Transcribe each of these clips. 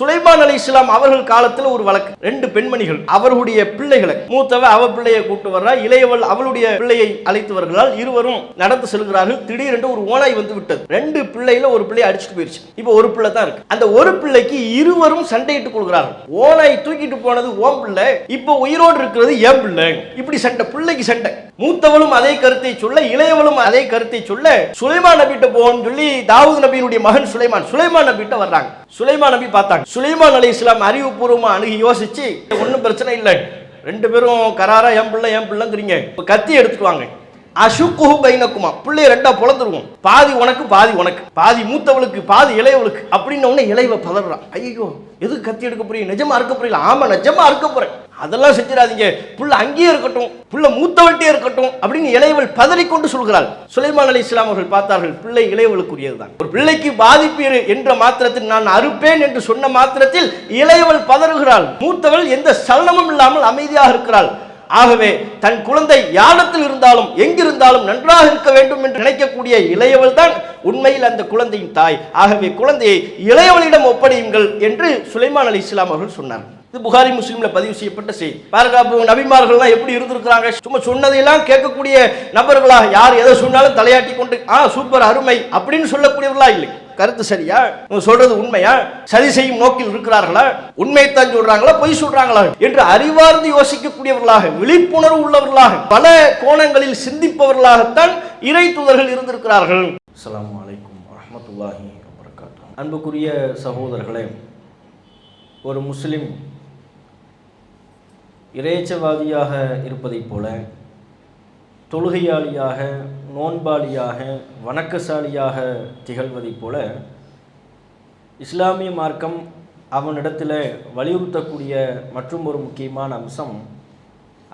சுலைமான் அலி இஸ்லாம் அவர்கள் காலத்தில் ஒரு வழக்கு. ரெண்டு பெண்மணிகள் அவர்களுடைய பிள்ளைகளை. மூத்தவ அவ பிள்ளையை கூட்டு வர்றா இளையவள் அவளுடைய பிள்ளையை அழைத்து வருகிறாள் இருவரும் நடந்து செல்கிறார்கள். திடீரென்று ஒரு ஓனாய் வந்து விட்டது. ரெண்டு பிள்ளையில ஒரு பிள்ளையை அடிச்சுட்டு போயிருச்சு. இப்போ ஒரு பிள்ளை தான் இருக்கு. அந்த ஒரு பிள்ளைக்கு இருவரும் சண்டையிட்டுக் கொள்கிறார்கள். ஓனாய் தூக்கிட்டு போனது ஓம் பிள்ளை இப்போ உயிரோடு இருக்கிறது ஏன் பிள்ளை. இப்படி சண்டை பிள்ளைக்கு சண்டை. மூத்தவளும் அதே கருத்தை சொல்ல இளையவளும் அதே கருத்தை சொல்ல சுலைமான் நபிட்ட போகணும்னு சொல்லி தாவூத் நபியினுடைய மகன் சுலைமான் சுலைமான் நபிட்ட வர்றாங்க. சுலைமான் நபி பார்த்தாங்க. சுலைமான் அலி இஸ்லாம் அறிவுபூர்வமா அணுகி யோசிச்சு ஒன்றும் பிரச்சனை இல்லை. ரெண்டு பேரும் கராரா என் பிள்ளை என் பிள்ளைங்கிறீங்க. இப்போ கத்தி எடுத்துக்குவாங்க அசுக்குஹு பைனக்குமா. பிள்ளைய ரெண்டா பொழந்துருவோம். பாதி உனக்கு பாதி உனக்கு. பாதி மூத்தவளுக்கு பாதி இளையவளுக்கு. அப்படின்னு உடனே இளையவ பதறான். ஐயோ எதுக்கு கத்தி எடுக்க போறீங்க? நிஜமா இருக்க புரியல ஆமா நிஜமா இருக்க போறேன். அதெல்லாம் செஞ்சிடாதீங்க. புள்ள அங்கேயே இருக்கட்டும். புள்ள மூத்தவள்கிட்டே இருக்கட்டும் அப்படின்னு இளையவள் பதறிக்கொண்டு சொல்கிறாள். சுலைமான் அலி இஸ்லாம் அவர்கள் பார்த்தார்கள் பிள்ளை இளையவளுக்குரியதுதான். ஒரு பிள்ளைக்கு பாதிப்பு இரு என்ற மாத்திரத்தில் நான் அறுப்பேன் என்று சொன்ன மாத்திரத்தில் இளையவள் பதறுகிறாள். மூத்தவள் எந்த சலனமும் இல்லாமல் அமைதியாக இருக்கிறாள். ஆகவே தன் குழந்தை யானத்தில் இருந்தாலும் எங்கிருந்தாலும் நன்றாக இருக்க வேண்டும் என்று நினைக்கக்கூடிய இளையவள் தான் உண்மையில் அந்த குழந்தையின் தாய். ஆகவே குழந்தையை இளையவளிடம் ஒப்படையுங்கள் என்று சுலைமான் அலி இஸ்லாம் அவர்கள் சொன்னார். இது புகாரி முஸ்லீம்ல பதிவு செய்யப்பட்ட செய்தி. பாதுகாப்பு நபிமார்கள்லாம் எப்படி இருந்திருக்கிறாங்க? சும்மா சொன்னதையெல்லாம் கேட்கக்கூடிய நபர்களா? யார் எதை சொன்னாலும் தலையாட்டி கொண்டு ஆ சூப்பர் அருமை அப்படின்னு சொல்லக்கூடியவர்களா இல்லை. கருத்து சரியா? சொல்றது உண்மையா? சரி செய்யும் நோக்கில் இருக்கிறார்களா? உண்மையைத்தான் சொல்றாங்களா? பொய் சொல்றாங்களா? என்று அறிவார்ந்து யோசிக்கக்கூடியவர்களாக விழிப்புணர்வு உள்ளவர்களாக பல கோணங்களில் சிந்திப்பவர்களாகத்தான் இறை தூதர்கள் இருந்திருக்கிறார்கள். அஸ்லாம் அலைக்கும் வரமத்துல்லாஹி வபரகாத்துஹு. அன்புக்குரிய சகோதரர்களே ஒரு முஸ்லிம் இறைச்சவாதியாக இருப்பதைப் போல தொழுகையாளியாக நோன்பாளியாக வணக்கசாலியாக திகழ்வதைப் போல இஸ்லாமிய மார்க்கம் அவனிடத்தில் வலியுறுத்தக்கூடிய மற்றும் ஒரு முக்கியமான அம்சம்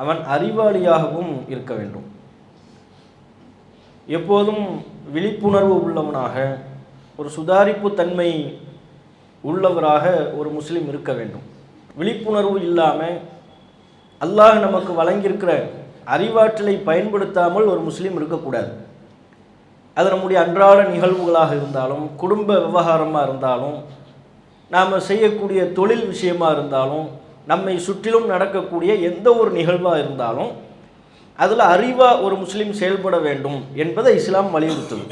அவன் அறிவாளியாகவும் இருக்க வேண்டும். எப்போதும் விழிப்புணர்வு உள்ளவனாக ஒரு சுதாரிப்பு தன்மை உள்ளவராக ஒரு முஸ்லீம் இருக்க வேண்டும். விழிப்புணர்வு இல்லாமல் அல்லாஹ் நமக்கு வழங்கியிருக்கிற அறிவாற்றலை பயன்படுத்தாமல் ஒரு முஸ்லீம் இருக்கக்கூடாது. அது நம்முடைய அன்றாட நிகழ்வுகளாக இருந்தாலும் குடும்ப விவகாரமாக இருந்தாலும் நாம் செய்யக்கூடிய தொழில் விஷயமாக இருந்தாலும் நம்மை சுற்றிலும் நடக்கக்கூடிய எந்த ஒரு நிகழ்வாக இருந்தாலும் அதில் அறிவாக ஒரு முஸ்லீம் செயல்பட வேண்டும் என்பதை இஸ்லாம் வலியுறுத்துது.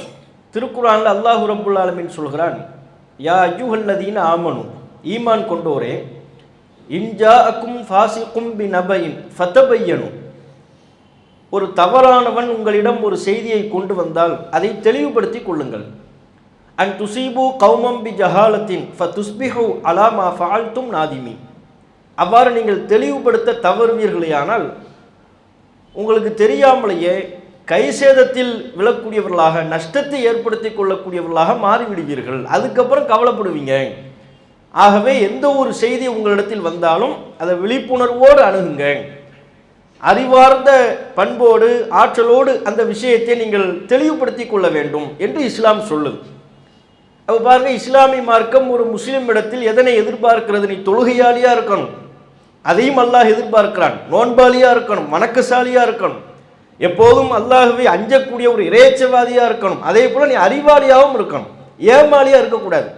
திருக்குறானில் அல்லாஹு ரபுல் ஆலமின் சொல்கிறான் யா ஐயுஹல்லதீன ஆமனு ஈமான் கொண்டோரே இன்ஜா அக்கும் ஃபாசிக்கும் பி நபையின் ஃபத்தபையனும் ஒரு தவறானவன் உங்களிடம் ஒரு செய்தியை கொண்டு வந்தால் அதை தெளிவுபடுத்தி கொள்ளுங்கள். அண்ட் துசீபு கௌமம் பி ஜஹாலத்தின் ஃப துஸ்பிஹு அலாமா ஃபால்த்தும் நாதிமி. அவ்வாறு நீங்கள் தெளிவுபடுத்த தவறுவீர்களேயானால் உங்களுக்கு தெரியாமலேயே கை சேதத்தில் விழக்கூடியவர்களாக நஷ்டத்தை ஏற்படுத்தி கொள்ளக்கூடியவர்களாக மாறிவிடுவீர்கள். அதுக்கப்புறம் கவலைப்படுவீங்க. ஆகவே எந்த ஒரு செய்தி உங்களிடத்தில் வந்தாலும் அதை விழிப்புணர்வோடு அணுகுங்க. அறிவார்ந்த பண்போடு ஆற்றலோடு அந்த விஷயத்தை நீங்கள் தெளிவுபடுத்தி கொள்ள வேண்டும் என்று இஸ்லாம் சொல்லுது. அப்போ பாருங்க இஸ்லாமிய மார்க்கம் ஒரு முஸ்லீம் இடத்தில் எதனை எதிர்பார்க்கிறது? நீ தொழுகையாளியாக இருக்கணும். அதையும் அல்லாஹ் எதிர்பார்க்கிறான். நோன்பாளியாக இருக்கணும் வணக்கசாலியாக இருக்கணும். எப்போதும் அல்லாஹுவை அஞ்சக்கூடிய ஒரு இறைச்சவாதியாக இருக்கணும். அதே போல் நீ அறிவாளியாகவும் இருக்கணும். ஏமாளியாக இருக்கக்கூடாது.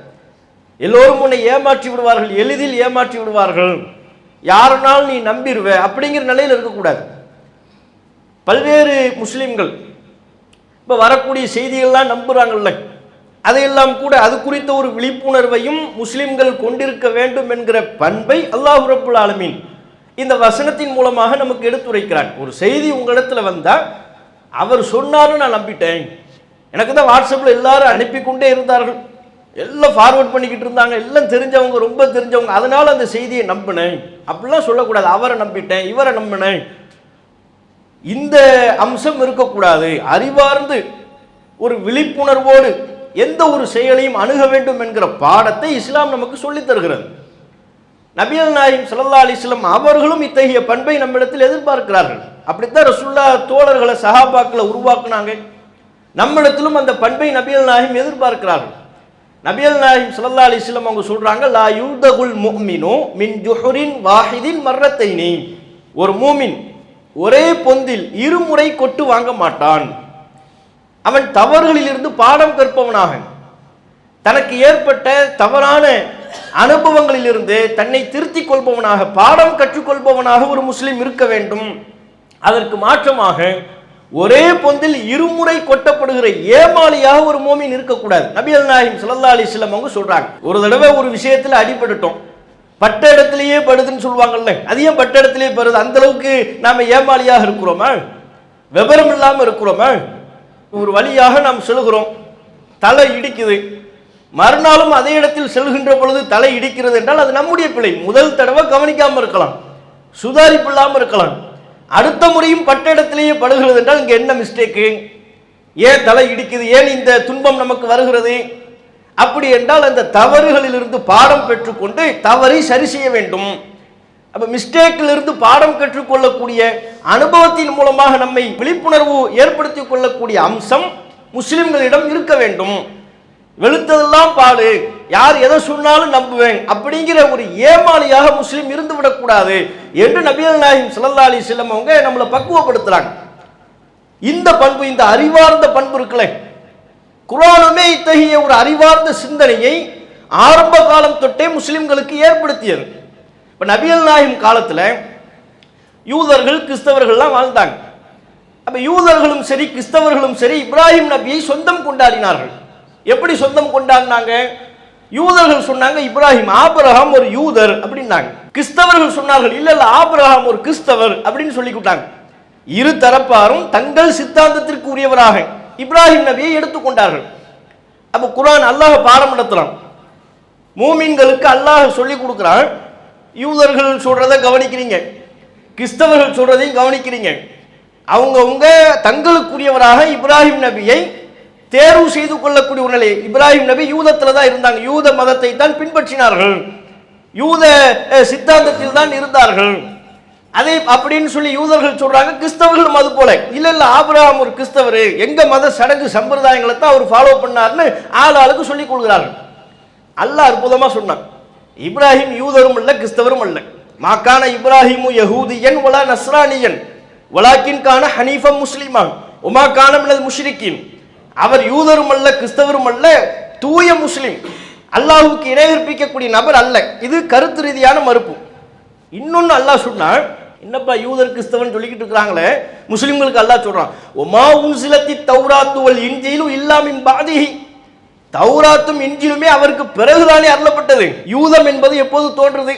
எல்லோரும் உன்னை ஏமாற்றி விடுவார்கள் எளிதில் ஏமாற்றி விடுவார்கள். யாருனாலும் நீ நம்பிடுவ அப்படிங்கிற நிலையில் இருக்கக்கூடாது. பல்வேறு முஸ்லீம்கள் இப்போ வரக்கூடிய செய்திகள்லாம் நம்புகிறாங்கல்ல அதையெல்லாம் கூட அது குறித்த ஒரு விழிப்புணர்வையும் முஸ்லிம்கள் கொண்டிருக்க வேண்டும் என்கிற பண்பை அல்லாஹ் ரபுல் ஆலமீன் இந்த வசனத்தின் மூலமாக நமக்கு எடுத்துரைக்கிறான். ஒரு செய்தி உங்களிடத்தில் வந்தால் அவர் சொன்னாலும் நான் நம்பிட்டேன். எனக்கு தான் வாட்ஸ்அப்பில் எல்லாரும் அனுப்பி கொண்டே இருந்தார்கள். எல்லாம் ஃபார்வர்ட் பண்ணிக்கிட்டு இருந்தாங்க. எல்லாம் தெரிஞ்சவங்க ரொம்ப தெரிஞ்சவங்க. அதனால அந்த செய்தியை நம்பினேன். அப்படிலாம் சொல்லக்கூடாது. அவரை நம்பிட்டேன் இவரை நம்பினேன். இந்த அம்சம் இருக்கக்கூடாது. அறிவார்ந்து ஒரு விழிப்புணர்வோடு எந்த ஒரு செயலையும் அணுக வேண்டும் என்கிற பாடத்தை இஸ்லாம் நமக்கு சொல்லித் தருகிறது. நபியல் நாயிம் சல்லா அலிஸ்லாம் அவர்களும் இத்தகைய பண்பை நம்மிடத்தில் எதிர்பார்க்கிறார்கள். அப்படித்தான் ரசுல்லா தோழர்களை சஹாபாக்களை உருவாக்குனாங்க. நம்மிடத்திலும் அந்த பண்பை நபியல் நாயிம் எதிர்பார்க்கிறார்கள். நபியல் நாயிம் சல்லா அலிஸ்லாம் அவங்க சொல்றாங்க லா யூதகுல் முஹ்மினு மின் ஜுஹுரின் வாஹிதின் மர்ரத்தைனி. ஒரு மூமின் ஒரே பொந்தில் இருமுறை கொட்டு வாங்க மாட்டான். அவன் தவறுகளிலிருந்து பாடம் கற்பவனாக. தனக்கு ஏற்பட்ட தவறான அனுபவங்களிலிருந்து தன்னை திருத்திக் கொள்பவனாக பாடம் கற்றுக்கொள்பவனாக ஒரு முஸ்லீம் இருக்க வேண்டும். அதற்கு மாற்றமாக ஒரே பொந்தில் இருமுறை கொட்டப்படுகிற ஏமாளியாக ஒரு மோமின் இருக்கக்கூடாது. நபி அல் சுல்லா ஸல்லல்லாஹு அவங்க சொல்றாங்க. ஒரு தடவை ஒரு விஷயத்தில் அடிபட்டுட்டோம். பட்ட இடத்திலேயே படுதுன்னு சொல்லுவாங்கல்ல அது ஏன் பட்ட இடத்திலேயே படுது? அந்த அளவுக்கு நாம ஏமாளியாக இருக்கிறோமா? விவரம் இல்லாமல் இருக்கிறோமா? ஒரு வழியாக நாம் செல்கிறோம். தலை இடிக்குது. மறுநாளும் அதே இடத்தில் செல்கின்ற பொழுது தலை இடிக்கிறது என்றால் அது நம்முடைய பிழை. முதல் தடவை கவனிக்காமல் இருக்கலாம். சுதாரிப்பு இல்லாமல் இருக்கலாம். அடுத்த முறையும் பட்ட இடத்திலேயே படுகிறது என்றால் இங்கே என்ன மிஸ்டேக்கு ஏன் தலை இடிக்குது? ஏன் இந்த துன்பம் நமக்கு வருகிறது? அப்படி என்றால் அந்த தவறுகளிலிருந்து பாடம் பெற்றுக்கொண்டு தவறை சரி செய்ய வேண்டும். அப்போ மிஸ்டேக்கிலிருந்து பாடம் கற்றுக்கொள்ளக்கூடிய அனுபவத்தின் மூலமாக நம்மை விழிப்புணர்வு ஏற்படுத்தி கொள்ளக்கூடிய அம்சம் முஸ்லிம்களிடம் இருக்க வேண்டும். வெளுத்ததெல்லாம் பாடு. யார் எதை சொன்னாலும் நம்புவேன் அப்படிங்கிற ஒரு ஏமாளியாக முஸ்லீம் இருந்து விடக்கூடாது என்று நபியல் நாயகம் ஸல்லல்லாஹு அலி வஸல்லம் அவங்க நம்மளை பக்குவப்படுத்துறாங்க. இந்த பண்பு இந்த அறிவார்ந்த பண்பு இருக்குல்ல. குரானுமே இத்தகைய ஒரு அறிவார்ந்த சிந்தனையை ஆரம்ப காலம் தொட்டே முஸ்லிம்களுக்கு ஏற்படுத்தியது. இப்போ நபியல் நாயகம் காலத்தில் யூதர்கள் கிறிஸ்தவர்கள்லாம் வாழ்ந்தாங்க. அப்போ யூதர்களும் சரி கிறிஸ்தவர்களும் சரி இப்ராஹிம் நபியை சொந்தம் கொண்டாடினார்கள். எப்படி சொந்தம் கொண்டாடினாங்க? யூதர்கள் சொன்னாங்க இப்ராஹிம் ஆபிரகாம் ஒரு யூதர் அப்படின்னாங்க. கிறிஸ்தவர்கள் சொன்னார்கள் இல்ல இல்ல ஆபிரகாம் ஒரு கிறிஸ்தவர் அப்படின்னு சொல்லிக்கிட்டாங்க இரு தரப்பாரும் தங்கள் சித்தாந்தத்திற்கு உரியவராக இப்ராஹிம் நபியை எடுத்துக்கொண்டார்கள் அப்போ குரான் அல்லாஹ் பாடம் நடத்துறான் மூமின்களுக்கு அல்லாஹ் சொல்லி கொடுக்குறான். யூதர்கள் சொல்றதை கவனிக்கிறீங்க. கிறிஸ்தவர்கள் சொல்றதையும் கவனிக்கிறீங்க. அவங்கவுங்க தங்களுக்குரியவராக இப்ராஹிம் நபியை தேர்வு செய்து கொள்ளக்கூடிய ஒரு நிலை இப்ராஹிம் நபி யூதத்தில் தான் இருந்தாங்க. யூத மதத்தை தான் பின்பற்றினார்கள். யூத சித்தாந்தத்தில் தான் இருந்தார்கள். அதே அப்படின்னு சொல்லி யூதர்கள் சொல்றாங்க. கிறிஸ்தவர்களும் அது போல. இல்ல இல்ல ஆபிரகாம் ஒரு கிறிஸ்தவர். எங்க மத சடங்கு சம்பிரதாயங்களை தான் அவர் ஃபாலோ பண்ணார்னு ஆள் ஆளுக்கு சொல்லிக் கொள்கிறார்கள். அல்லாஹ் அற்புதமா சொன்னான். இப்ராஹிம் யூதரும் அல்ல கிறிஸ்தவரும் அல்ல. மாக்கான இப்ராஹிமு யஹூதியன் வலா நஸ்ரானியன். வலாக்கின் கான ஹனீஃபம் முஸ்லிமான். உமா கான மினல் முஷ்ரிக்கின். அவர் யூதரும் அல்ல கிறிஸ்தவரும் அல்ல தூய முஸ்லீம். அல்லாஹுக்கு இணையற்பிக்கக்கூடிய நபர் அல்ல. இது கருத்து ரீதியான மறுப்பு. இன்னொன்னு அல்லாஹ் சொன்னால் என்னப்பா யூதர் கிறிஸ்தவன் சொல்லிக்கிட்டு இருக்கிறாங்களே? முஸ்லீம்களுக்கு அல்லாஹ் சொல்றான் ஒமா உன்சிலத்தி தௌராத்துவல் இஞ்சியிலும் இல்லாமின் பாதிஹி. தௌராத்தும் இஞ்சிலுமே அவருக்கு பிறகுதானே அருளப்பட்டது. யூதம் என்பது எப்போது தோன்றுது?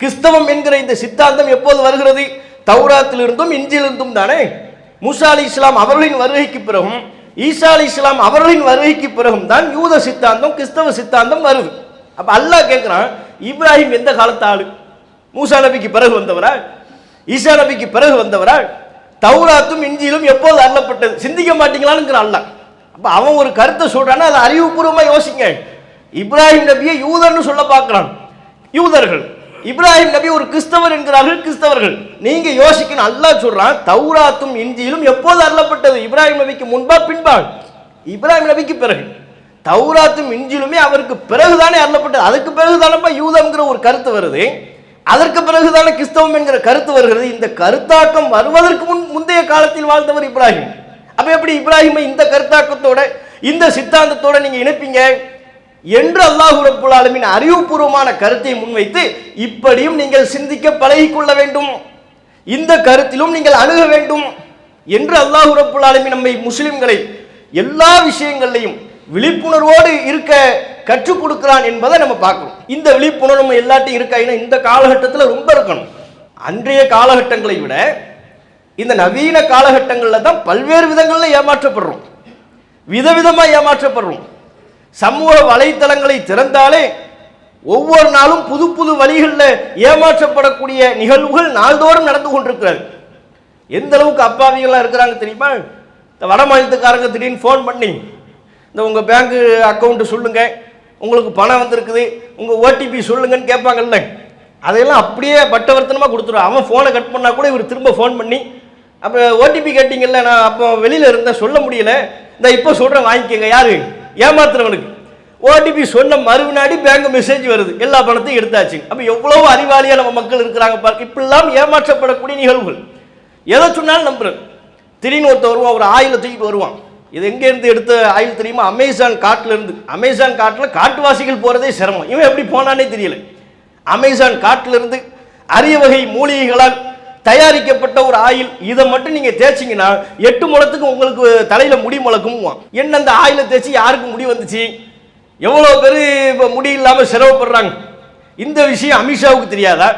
கிறிஸ்தவம் என்கிற இந்த சித்தாந்தம் எப்போது வருகிறது? தௌராத்திலிருந்தும் இஞ்சிலிருந்தும் தானே? முசா அலி இஸ்லாம் அவர்களின் வருகைக்கு பிறகும் ஈசா அலி இஸ்லாம் அவர்களின் வருகைக்கு பிறகும் தான் யூத சித்தாந்தம் கிறிஸ்தவ சித்தாந்தம் வருது. அப்போ அல்லாஹ் கேட்குறான் இப்ராஹிம் எந்த காலத்து ஆளு மூசா நபிக்கு பிறகு வந்தவரா? ஈசா நபிக்கு பிறகு வந்தவரா? தௌராத்தும் இஞ்சியிலும் எப்போது அள்ளப்பட்டது சிந்திக்க மாட்டீங்களான்னுங்கிற அல்லாஹ். அப்போ அவன் ஒரு கருத்தை சொல்கிறான்னா அதை அறிவுபூர்வமாக யோசிங்க. இப்ராஹிம் நபியை யூதர்னு சொல்ல பார்க்குறான். யூதர்கள். இப்ராஹிம் நபி ஒரு கிறிஸ்தவர் என்கிறார்கள் கிறிஸ்தவர்கள். நீங்க யோசிக்கணும் அல்லாஹ் சொல்றான் தௌராத்தும் இஞ்சியிலும் எப்போது அருளப்பட்டது? இப்ராஹிம் நபிக்கு முன்பா பின்பால் இப்ராஹிம் நபிக்கு பிறகு. தௌராத்தும் இஞ்சிலுமே அவருக்கு பிறகுதானே அருளப்பட்டது. அதுக்கு பிறகுதானப்பா யூதம்ங்கிற ஒரு கருத்து வருது. அதற்கு பிறகுதானே கிறிஸ்தவம் என்கிற கருத்து வருகிறது. இந்த கருத்தாக்கம் வருவதற்கு முன் முந்தைய காலத்தில் வாழ்ந்தவர் இப்ராஹிம். அப்ப எப்படி இப்ராஹிமை இந்த கருத்தாக்கத்தோட இந்த சித்தாந்தத்தோட நீங்க இணைப்பீங்க? என்று அல்லாஹ் ரப்புல் ஆலமின் அறிவுபூர்வமான கருத்தை முன்வைத்து இப்படியும் நீங்கள் சிந்திக்க பழகிக்கொள்ள வேண்டும். இந்த கருத்திலும் நீங்கள் அணுக வேண்டும் என்று அல்லாஹ் ரப்புல் ஆலமின் நம்மை முஸ்லிம்களை எல்லா விஷயங்களையும் விழிப்புணர்வோடு இருக்க கற்றுக் கொடுக்கிறான் என்பதை நம்ம பார்க்கணும். இந்த விழிப்புணர்வு நம்ம எல்லாத்தையும் இருக்கா? இந்த காலகட்டத்தில் ரொம்ப இருக்கணும். அன்றைய காலகட்டங்களை விட இந்த நவீன காலகட்டங்களில் தான் பல்வேறு விதங்களில் ஏமாற்றப்படுறோம். விதவிதமாக ஏமாற்றப்படுறோம். சமூக வலைத்தளங்களை திறந்தாலே ஒவ்வொரு நாளும் புது புது வழிகளில் ஏமாற்றப்படக்கூடிய நிகழ்வுகள் நாள்தோறும் நடந்து கொண்டிருக்கிறது. எந்த அளவுக்கு அப்பாவிகளாக இருக்கிறாங்க தெரியுமா? இந்த வட மாநிலத்துக்காரங்க திடீர்னு ஃபோன் பண்ணி இந்த உங்கள் பேங்க்கு அக்கௌண்ட்டு சொல்லுங்கள் உங்களுக்கு பணம் வந்திருக்குது உங்கள் ஓடிபி சொல்லுங்கன்னு கேட்பாங்கல்ல. அதையெல்லாம் அப்படியே பட்டவர்த்தனமாக கொடுத்துருவோம் அவன் ஃபோனை கட் பண்ணால் கூட இவர் திரும்ப ஃபோன் பண்ணி அப்போ ஓடிபி கேட்டிங்கல்ல நான் அப்போ வெளியில் இருந்தேன் சொல்ல முடியல. இந்த இப்போ சொல்கிறேன் வாங்கிக்கோங்க யாரு? ஏமாத்துறவனுக்கு. ஓடிபி சொன்ன மறுவினாடி பேங்க் மெசேஜ் வருது. எல்லா பணத்தையும் எடுத்தாச்சு. அப்போ எவ்வளவு அறிவாளியாக நம்ம மக்கள் இருக்கிறாங்க பாருங்க இப்படிலாம் ஏமாற்றப்படக்கூடிய நிகழ்வுகள். எதை சொன்னாலும் நம்புறேன். திடீர்னு ஒருத்தர் வருவான் ஒரு ஆயில் தூக்கிட்டு வருவான். இது எங்கேருந்து எடுத்த ஆயில் தெரியுமா? அமேசான் காட்டிலேருந்து. அமேசான் காட்டில் காட்டுவாசிகள் போகிறதே சிரமம். இவன் எப்படி போனானே தெரியல. அமேசான் காட்டிலிருந்து அரிய வகை மூலிகைகளால் தயாரிக்கப்பட்ட ஒரு ஆயில் இதை மட்டும் நீங்கள் தேய்ச்சிங்கன்னா எட்டு முளத்துக்கு உங்களுக்கு தலையில் முடி முளக்கும் என்ன அந்த ஆயிலை தேய்ச்சி யாருக்கு முடி வந்துச்சு? எவ்வளோ பேர் இப்போ முடி இல்லாமல் சிரமப்படுறாங்க இந்த விஷயம் அமித்ஷாவுக்கு தெரியாதா?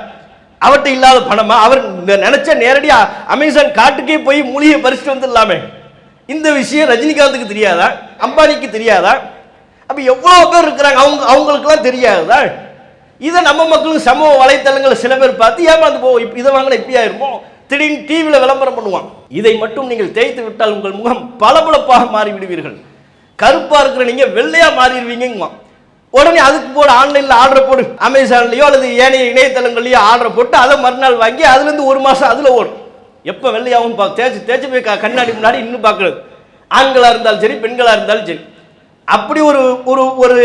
அவர்கிட்ட இல்லாத பணமா? அவர் நினைச்ச நேரடியாக அமேசான் காட்டுக்கே போய் மூலிகை பறிச்சுட்டு வந்துடலாமே. இந்த விஷயம் ரஜினிகாந்துக்கு தெரியாதா? அம்பானிக்கு தெரியாதா? அப்போ எவ்வளோ பேர் இருக்கிறாங்க? அவங்க அவங்களுக்குலாம் தெரியாதா? இதை நம்ம மக்களும் சமூக வலைத்தளங்களை சில பேர் பார்த்து ஏமாந்து போவோம் இப்போ இதை வாங்கினா இப்படி ஆயிருமோ? திடீர்னு டிவியில் விளம்பரம் பண்ணுவான் இதை மட்டும் நீங்கள் தேய்த்து விட்டால் உங்கள் முகம் பளபளப்பாக மாறிவிடுவீர்கள். கருப்பாக இருக்கிற நீங்கள் வெள்ளையாக மாறிடுவீங்கம்மா. உடனே அதுக்கு போடு ஆன்லைனில் ஆர்டர் போடு. அமேசான்லேயோ அல்லது ஏனைய இணையதளங்கள்லையோ ஆர்டர் போட்டு அதை மறுநாள் வாங்கி அதுலேருந்து ஒரு மாதம் அதில் ஓடும். எப்போ வெள்ளையாகவும் பா தேய்ச்சி தேய்ச்சி போய் கண்ணாடி முன்னாடி இன்னும் பார்க்குறது. ஆண்களாக இருந்தாலும் சரி பெண்களாக இருந்தாலும் சரி. அப்படி ஒரு ஒரு ஒரு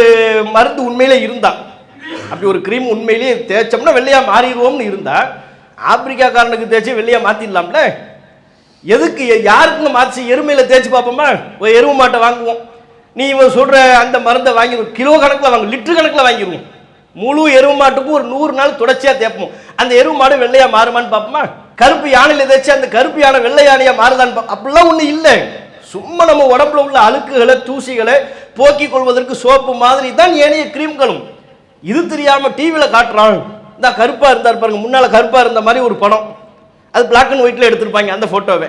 மருந்து உண்மையிலே இருந்தான் அப்படி ஒரு க்ரீம் உண்மையிலேயே தேய்ச்சோம்னா வெள்ளையா மாறிடுவோம்னு இருந்தா ஆப்பிரிக்காக்காரனுக்கு தேய்ச்சி வெள்ளையா மாற்றிடலாம்ல எதுக்கு யாருக்குங்க மாற்றி எருமையில தேய்ச்சி பார்ப்போமா? ஒரு எருமை மாட்டை வாங்குவோம். நீ இவன் சொல்ற அந்த மருந்தை வாங்கிடுவோம் கிலோ கணக்கில் வாங்க லிட்ரு கணக்கில் வாங்கிடுவோம் முழு எருவு மாட்டுக்கும் ஒரு நூறு நாள் தொடர்ச்சியா தேய்ப்போம். அந்த எருவு மாடு வெள்ளையா மாறுமான்னு பார்ப்போமா? கருப்பு யானையில தேய்ச்சி அந்த கருப்பு யானை வெள்ளை யானையா மாறுதான்னு அப்படிலாம் ஒண்ணு இல்லை. சும்மா நம்ம உடம்புல உள்ள அழுக்குகளை தூசிகளை போக்கிக் கொள்வதற்கு சோப்பு மாதிரி தான் ஏனைய கிரீம்களும் இது தெரியாமல் டிவியில் காட்டுறான் இந்த கருப்பாக இருந்தார் பாருங்க முன்னால் கருப்பாக இருந்த மாதிரி ஒரு படம். அது பிளாக் அண்ட் ஒயிட்டில் எடுத்திருப்பாங்க அந்த ஃபோட்டோவை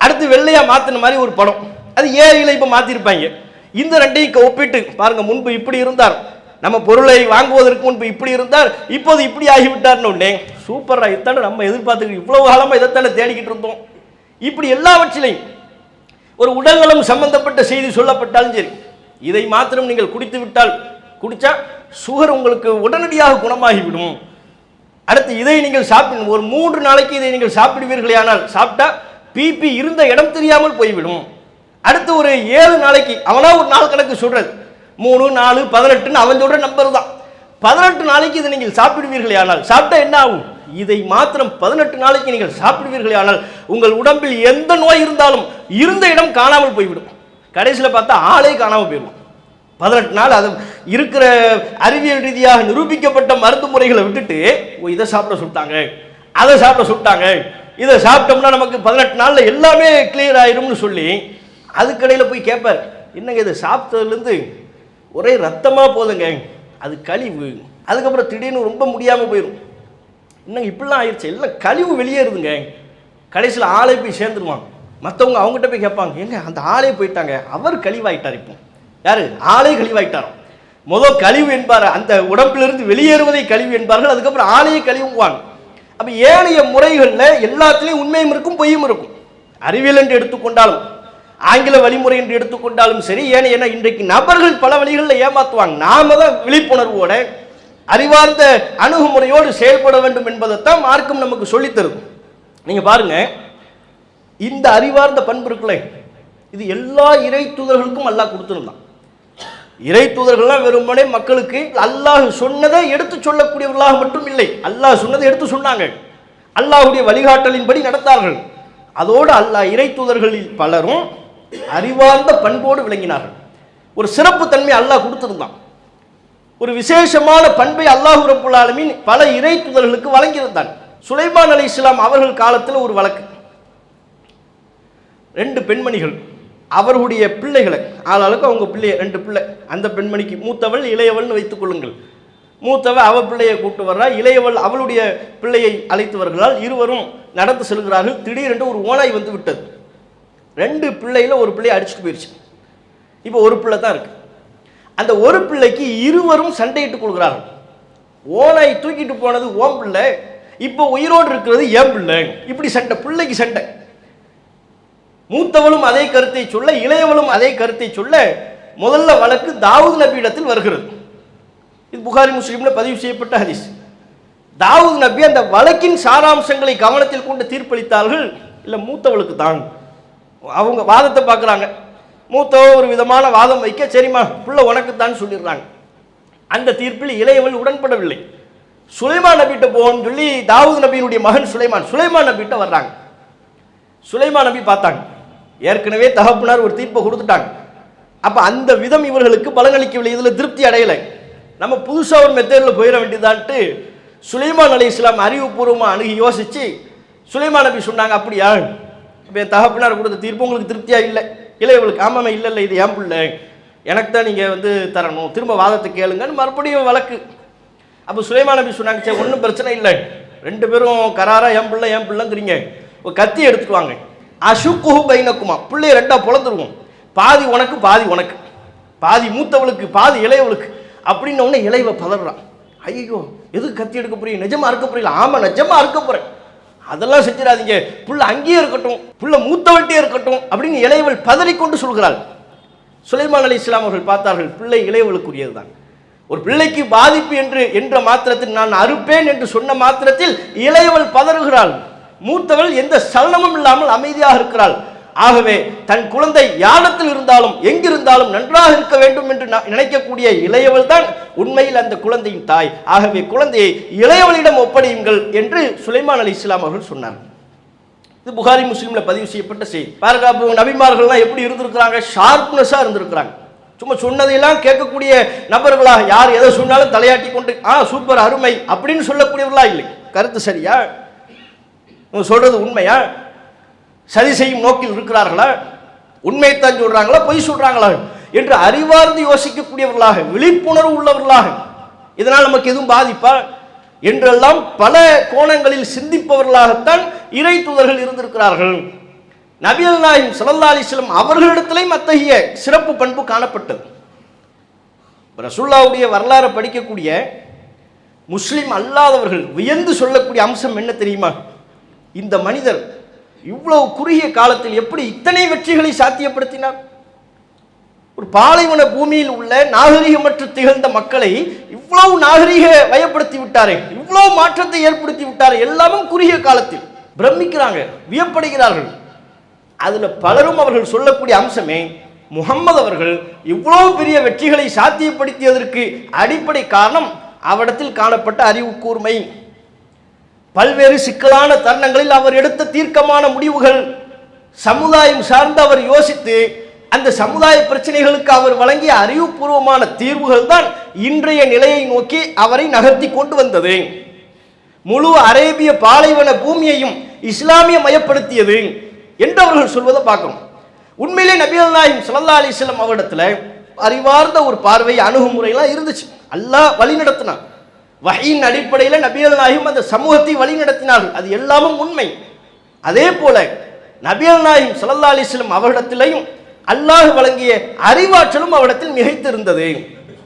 அடுத்து வெள்ளையாக மாற்றின மாதிரி ஒரு படம். அது ஏஐயில் இப்போ மாற்றிருப்பாங்க இந்த ரெண்டையும் க- ஒப்பிட்டு பாருங்க முன்பு இப்படி இருந்தார். நம்ம பொருளை வாங்குவதற்கு முன்பு இப்படி இருந்தார். இப்போது இப்படி ஆகிவிட்டார்னு உடனே சூப்பரா இதானே நம்ம எதிர்பார்த்துக்கிட்டு இவ்வளோ காலமாக இதைத்தானே தேடிக்கிட்டு இருந்தோம். இப்படி எல்லாவற்றிலையும் ஒரு உடல்நலம் சம்பந்தப்பட்ட செய்தி சொல்லப்பட்டாலும் சரி இதை மாத்திரம் நீங்கள் குடித்து விட்டால் குடித்தா சுகர் உங்களுக்கு உடனடியாக குணமாகிவிடும். அடுத்து இதை நீங்கள் சாப்பிடும் ஒரு மூன்று நாளைக்கு இதை நீங்கள் சாப்பிடுவீர்களே ஆனால் சாப்பிட்டா பிபி இருந்த இடம் தெரியாமல் போய்விடும். அடுத்து ஒரு ஏழு நாளைக்கு அவனா ஒரு நாள் கணக்கு சொல்றது மூணு நாலு பதினெட்டுன்னு அவன் சொல்ற நம்பர் தான். பதினெட்டு நாளைக்கு இதை நீங்கள் சாப்பிடுவீர்களே ஆனால் சாப்பிட்டா என்ன ஆகும்? இதை மாத்திரம் பதினெட்டு நாளைக்கு நீங்கள் சாப்பிடுவீர்களே ஆனால் உங்கள் உடம்பில் எந்த நோய் இருந்தாலும் இருந்த இடம் காணாமல் போய்விடும். கடைசியில் பார்த்தா ஆளே காணாமல் போயிடும் பதினெட்டு நாள் அது இருக்கிற அறிவியல் ரீதியாக நிரூபிக்கப்பட்ட மருந்து முறைகளை விட்டுட்டு ஓ இதை சாப்பிட சொல்லிட்டாங்க. அதை சாப்பிட சொல்லிட்டாங்க. இதை சாப்பிட்டோம்னா நமக்கு பதினெட்டு நாளில் எல்லாமே கிளியர் ஆயிரும்னு சொல்லி அதுக்கடையில் போய் கேட்பார் என்னங்க இதை சாப்பிட்டதுலேருந்து ஒரே ரத்தமாக போதுங்க. அது கழிவு. அதுக்கப்புறம் திடீர்னு ரொம்ப முடியாமல் போயிடும் என்னங்க இப்படிலாம் ஆயிடுச்சு எல்லாம் கழிவு வெளியேறுதுங்க. கடைசியில் ஆளே போய் சேர்ந்துருவான். மற்றவங்க அவங்ககிட்ட போய் கேட்பாங்க ஏங்க அந்த ஆளே போயிட்டாங்க. அவர் கழிவாயிட்டார் இப்போ. யார்? ஆளே கழிவாயிட்டார் முதல் கழிவு என்பார் அந்த உடம்பிலிருந்து வெளியேறுவதை கழிவு என்பார்கள் அதுக்கப்புறம் ஆலையை கழிவுவாங்க அப்போ ஏனைய முறைகளில் எல்லாத்துலேயும் உண்மையும் இருக்கும் பொய்யும் இருக்கும். அறிவியல் என்று எடுத்துக்கொண்டாலும் ஆங்கில வழிமுறை என்று எடுத்துக்கொண்டாலும் சரி ஏன்னா ஏன்னா இன்றைக்கு நபர்கள் பல வழிகளில் ஏமாற்றுவாங்க நாம தான் விழிப்புணர்வோட அறிவார்ந்த அணுகுமுறையோடு செயல்பட வேண்டும் என்பதைத்தான் மார்க்கம் நமக்கு சொல்லித் நீங்கள் நீங்க பாருங்க இந்த அறிவார்ந்த பண்பு இருக்குல்ல இது எல்லா இறை தூதர்களுக்கும் அல்லாஹ் கொடுத்துருந்தான். இறை தூதர்கள்லாம் வெறுமனே மக்களுக்கு அல்லாஹ் சொன்னதை எடுத்து சொல்லக்கூடியவர்களாக மட்டும் இல்லை. அல்லாஹ் சொன்னதை எடுத்து சொன்னாங்க. அல்லாஹுடைய வழிகாட்டலின்படி நடந்தார்கள். அதோடு அல்லாஹ் இறை தூதர்களில் பலரும் அறிவார்ந்த பண்போடு விளங்கினார்கள். ஒரு சிறப்பு தன்மை அல்லாஹ் கொடுத்திருந்தான். ஒரு விசேஷமான பண்பை அல்லாஹ் ரப்புல் பல இறை தூதர்களுக்கு வழங்கியிருந்தான். சுலைமான் அலி இஸ்லாம் அவர்கள் காலத்தில் ஒரு வழக்கு. ரெண்டு பெண்மணிகள். அவர்களுடைய பிள்ளைகளை ஆளாளுக்கு அவங்க பிள்ளைய ரெண்டு பிள்ளை. அந்த பெண்மணிக்கு மூத்தவள் இளையவள்னு வைத்துக் கொள்ளுங்கள். மூத்தவ அவ பிள்ளையை கூட்டு வர்றா இளையவள் அவளுடைய பிள்ளையை அழைத்து வருகிறாள். இருவரும் நடந்து செல்கிறார்கள். திடீரென்று ஒரு ஓனாய் வந்து விட்டது. ரெண்டு பிள்ளையில ஒரு பிள்ளையை அடிச்சுட்டு போயிடுச்சு இப்போ ஒரு பிள்ளை தான் இருக்கு. அந்த ஒரு பிள்ளைக்கு இருவரும் சண்டையிட்டுக் கொள்கிறார்கள். ஓனாய் தூக்கிட்டு போனது ஓம் பிள்ளை இப்போ உயிரோடு இருக்கிறது ஏன் பிள்ளை. இப்படி சண்டை பிள்ளைக்கு சண்டை. மூத்தவளும் அதே கருத்தை சொல்ல இளையவளும் அதே கருத்தை சொல்ல முதல்ல வழக்கு தாவூத் நபியிடத்தில் வருகிறது. இது புகாரி முஸ்லீம்ல பதிவு செய்யப்பட்ட ஹதீஸ். தாவூத் நபி அந்த வழக்கின் சாராம்சங்களை கவனத்தில் கொண்டு தீர்ப்பளித்தார்கள். இல்லை மூத்தவளுக்கு தான். அவங்க வாதத்தை பார்க்குறாங்க. மூத்தவ ஒரு விதமான வாதம் வைக்க சரிம்மா புள்ள உனக்குத்தான் சொல்லிடுறாங்க. அந்த தீர்ப்பில் இளையவள் உடன்படவில்லை. சுலைமான் நபிட்ட போகணும்னு சொல்லி தாவூத் நபியினுடைய மகன் சுலைமான் சுலைமான் நபிட்ட வர்றாங்க. சுலைமான் நபி பார்த்தாங்க. ஏற்கனவே தகப்பனார் ஒரு தீர்ப்பை கொடுத்துட்டாங்க. அப்போ அந்த விதம் இவர்களுக்கு பலனளிக்கவில்லை. இதில் திருப்தி அடையலை. நம்ம புதுசாக ஒரு மெத்தேடில் போயிட வேண்டியதான்ட்டு சுலைமான் அலி இஸ்லாம் அறிவுபூர்வமாக அணுகி யோசிச்சு சுலைமான் நபி சொன்னாங்க அப்படியா? இப்போ என் தகப்பனார் கொடுத்த தீர்ப்பு உங்களுக்கு திருப்தியாக இல்லை? இல்லை இவளுக்கு ஆமாம் இல்லை இல்லை இது ஏன் பிள்ளை. எனக்கு தான் நீங்கள் வந்து தரணும். திரும்ப வாதத்தை கேளுங்கன்னு மறுபடியும் வழக்கு. அப்போ சுலைமான் நபி சொன்னாங்க சரி ஒன்றும் பிரச்சனை இல்லை. ரெண்டு பேரும் கராராக என் பிள்ளை என் பிள்ளைங்கிறீங்க. ஒரு கத்தி எடுத்துக்குவாங்க அசுக்குஹு பைனக்குமா. பிள்ளைய ரெண்டா பொழந்துருவோம். பாதி உனக்கு பாதி உனக்கு. பாதி மூத்தவளுக்கு பாதி இளையவளுக்கு. அப்படின்னு உடனே இளைவ பதறான். ஐயோ எதுக்கு கத்தி எடுக்க போறீங்க? நிஜமா இருக்க போறீங்களா? ஆமாம் நிஜமா இருக்க போகிறேன் அதெல்லாம் செஞ்சிடாதீங்க. புள்ள அங்கேயே இருக்கட்டும். புள்ள மூத்தவள்கிட்டே இருக்கட்டும் அப்படின்னு இளையவள் பதறிக்கொண்டு சொல்கிறாள். சுலைமான் அலி இஸ்லாம் அவர்கள் பார்த்தார்கள் பிள்ளை இளையவளுக்குரியது தான் ஒரு பிள்ளைக்கு பாதிப்பு என்று என்ற மாத்திரத்தில் நான் அறுப்பேன் என்று சொன்ன மாத்திரத்தில் இளையவள் பதறுகிறாள். மூத்தவள் எந்த சலனமும் இல்லாமல் அமைதியாக இருக்கிறாள். ஆகவே தன் குழந்தை யானத்தில் இருந்தாலும் எங்கிருந்தாலும் நன்றாக இருக்க வேண்டும் என்று நினைக்கக்கூடிய இளையவள் தான் உண்மையில் அந்த குழந்தையின் தாய். ஆகவே குழந்தையை இளையவளிடம் ஒப்படையுங்கள் என்று சுலைமான் அலி இஸ்லாம் அவர்கள் சொன்னார். இது புகாரி முஸ்லீம்ல பதிவு செய்யப்பட்ட செய்தி. பாதுகாப்பு நபிமார்கள்லாம் எப்படி இருந்திருக்கிறாங்க? ஷார்ப்னஸா இருந்திருக்கிறாங்க. சும்மா சொன்னதையெல்லாம் கேட்கக்கூடிய நபர்களாக யார் எதை சொன்னாலும் தலையாட்டி கொண்டு ஆ சூப்பர் அருமை அப்படின்னு சொல்லக்கூடியவர்களா இல்லை. கருத்து சரியா? இவங்க சொல்றது உண்மையா? சரி செய்யும் நோக்கில் இருக்கிறார்களா? உண்மையைத்தான் சொல்றாங்களா? பொய் சொல்றாங்களா? என்று அறிவார்ந்து யோசிக்கக்கூடியவர்களாக விழிப்புணர்வு உள்ளவர்களாக இதனால் நமக்கு எதுவும் பாதிப்பா? என்றெல்லாம் பல கோணங்களில் சிந்திப்பவர்களாகத்தான் இறை தூதர்கள் இருந்திருக்கிறார்கள். நபியல் நாயும் சல்லா அலிஸ்லம் அவர்களிடத்திலையும் அத்தகைய சிறப்பு பண்பு காணப்பட்டது. ரசுல்லாவுடைய வரலாறை படிக்கக்கூடிய முஸ்லிம் அல்லாதவர்கள் வியந்து சொல்லக்கூடிய அம்சம் என்ன தெரியுமா? இந்த மனிதர் இவ்வளவு குறுகிய காலத்தில் எப்படி இத்தனை வெற்றிகளை சாத்தியப்படுத்தினார்? ஒரு பாலைவன பூமியில் உள்ள நாகரிகமற்று திகழ்ந்த மக்களை இவ்வளவு நாகரிக வயப்படுத்தி விட்டாரே இவ்வளவு மாற்றத்தை ஏற்படுத்தி விட்டாரே எல்லாமும் குறுகிய காலத்தில் பிரமிக்கிறாங்க வியப்படுகிறார்கள். அதுல பலரும் அவர்கள் சொல்லக்கூடிய அம்சமே முகம்மது அவர்கள் இவ்வளவு பெரிய வெற்றிகளை சாத்தியப்படுத்தியதற்கு அடிப்படை காரணம் அவரிடத்தில் காணப்பட்ட அறிவு கூர்மை. பல்வேறு சிக்கலான தருணங்களில் அவர் எடுத்த தீர்க்கமான முடிவுகள் சமுதாயம் சார்ந்து அவர் யோசித்து அந்த சமுதாய பிரச்சனைகளுக்கு அவர் வழங்கிய அறிவுபூர்வமான தீர்வுகள் தான் இன்றைய நிலையை நோக்கி அவரை நகர்த்தி கொண்டு வந்தது. முழு அரேபிய பாலைவன பூமியையும் இஸ்லாமிய மயப்படுத்தியது என்று அவர்கள் சொல்வதை பார்க்கணும். உண்மையிலே நபிகள் நாயும் ஸல்லல்லாஹு அலைஹி அவரிடத்துல அறிவார்ந்த ஒரு பார்வை அணுகுமுறையெல்லாம் இருந்துச்சு. அல்லாஹ் வழி நடத்தினான் வகையின் அடிப்படையில் நபிகள் நாயும் அந்த சமூகத்தை வழி நடத்தினார்கள் அது எல்லாமும் உண்மை. அதே போல நபிகள் நாயும் ஸல்லல்லாஹு அலிஸ்லம் அவரிடத்திலையும் அல்லாஹ் வழங்கிய அறிவாற்றலும் அவரிடத்தில் மிகைத்திருந்தது.